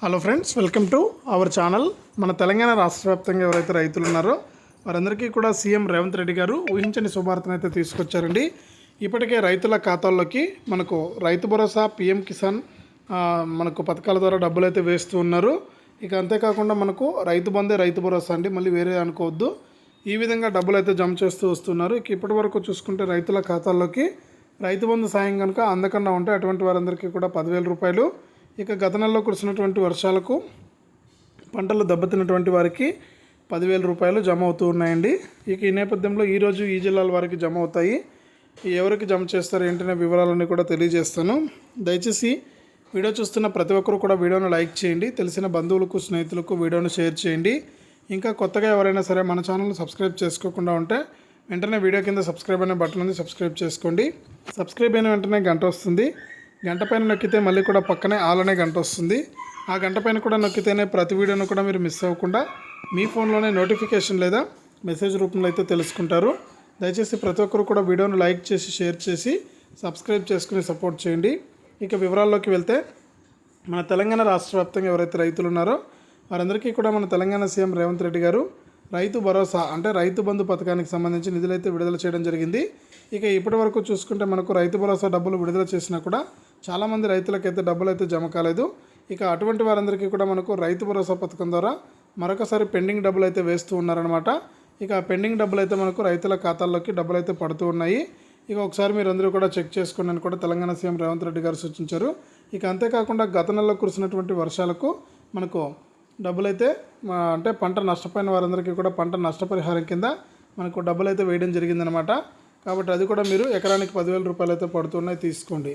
Hello friends welcome to our channel. మన తెలంగాణ రాష్ట్ర వ్యాప్తంగా ఎవరైతే రైతులు ఉన్నారో వారందరికీ కూడా సీఎం రేవంత్ రెడ్డి గారు ఊహించని శుభార్తను అయితే తీసుకొచ్చారండి. ఇప్పటికే రైతుల ఖాతాల్లోకి మనకు రైతు భరోసా పిఎం కిసాన్ మనకు పథకాల ద్వారా డబ్బులు అయితే వేస్తూ ఉన్నారు. ఇక అంతేకాకుండా మనకు రైతు బందే రైతు భరోసా అండి మళ్ళీ వేరే అనుకోవద్దు. ఈ విధంగా డబ్బులు అయితే జమ చేస్తూ వస్తున్నారు. ఇక ఇప్పటి వరకు చూసుకుంటే రైతుల ఖాతాల్లోకి రైతు బంధు సాయం కనుక అందకుండా ఉంటే అటువంటి వారందరికీ కూడా పదివేల రూపాయలు ఇక గత నెలలో కురిసినటువంటి వర్షాలకు పంటలు దెబ్బతిన్నటువంటి వారికి పదివేల రూపాయలు జమ అవుతూ ఉన్నాయండి. ఇక ఈ నేపథ్యంలో ఈరోజు ఈ జిల్లాల వారికి జమ అవుతాయి. ఎవరికి జమ చేస్తారు ఏంటనే వివరాలన్నీ కూడా తెలియజేస్తాను. దయచేసి వీడియో చూస్తున్న ప్రతి ఒక్కరు కూడా వీడియోను లైక్ చేయండి. తెలిసిన బంధువులకు స్నేహితులకు వీడియోను షేర్ చేయండి. ఇంకా కొత్తగా ఎవరైనా సరే మన ఛానల్ని సబ్స్క్రైబ్ చేసుకోకుండా ఉంటే వెంటనే వీడియో కింద సబ్స్క్రైబ్ అనే బటన్ ఉంది సబ్స్క్రైబ్ చేసుకోండి. సబ్స్క్రైబ్ అయిన వెంటనే గంట వస్తుంది. గంట పైన నొక్కితే మళ్ళీ కూడా పక్కనే ఆల్ అనే గంట వస్తుంది. ఆ గంట పైన కూడా నొక్కితేనే ప్రతి వీడియోను కూడా మీరు మిస్ అవ్వకుండా మీ ఫోన్లోనే నోటిఫికేషన్ లేదా మెసేజ్ రూపంలో అయితే తెలుసుకుంటారు. దయచేసి ప్రతి ఒక్కరు కూడా వీడియోను లైక్ చేసి షేర్ చేసి సబ్స్క్రైబ్ చేసుకుని సపోర్ట్ చేయండి. ఇక వివరాల్లోకి వెళ్తే మన తెలంగాణ రాష్ట్ర వ్యాప్తంగా ఎవరైతే రైతులు ఉన్నారో వారందరికీ కూడా మన తెలంగాణ సీఎం రేవంత్ రెడ్డి గారు రైతు భరోసా అంటే రైతు బంధు పథకానికి సంబంధించి నిధులైతే విడుదల చేయడం జరిగింది. ఇక ఇప్పటి వరకు చూసుకుంటే మనకు రైతు భరోసా డబ్బులు విడుదల చేసినా కూడా చాలామంది రైతులకైతే డబ్బులు అయితే జమ కాలేదు. ఇక అటువంటి వారందరికీ కూడా మనకు రైతు భరోసా పథకం ద్వారా మరొకసారి పెండింగ్ డబ్బులు అయితే వేస్తూ ఉన్నారనమాట ఇక ఆ పెండింగ్ డబ్బులు అయితే మనకు రైతుల ఖాతాల్లోకి డబ్బులు అయితే పడుతూ ఉన్నాయి. ఇక ఒకసారి మీరు అందరూ కూడా చెక్ చేసుకోండి అని కూడా తెలంగాణ సీఎం రేవంత్ రెడ్డి గారు సూచించారు. ఇక అంతేకాకుండా గత నెలలో కురిసినటువంటి వర్షాలకు మనకు డబ్బులైతే అంటే పంట నష్టపోయిన వారందరికీ కూడా పంట నష్టపరిహారం కింద మనకు డబ్బులు అయితే వేయడం జరిగిందనమాట కాబట్టి అది కూడా మీరు ఎకరానికి పదివేల రూపాయలు అయితే పడుతున్నాయి తీసుకోండి.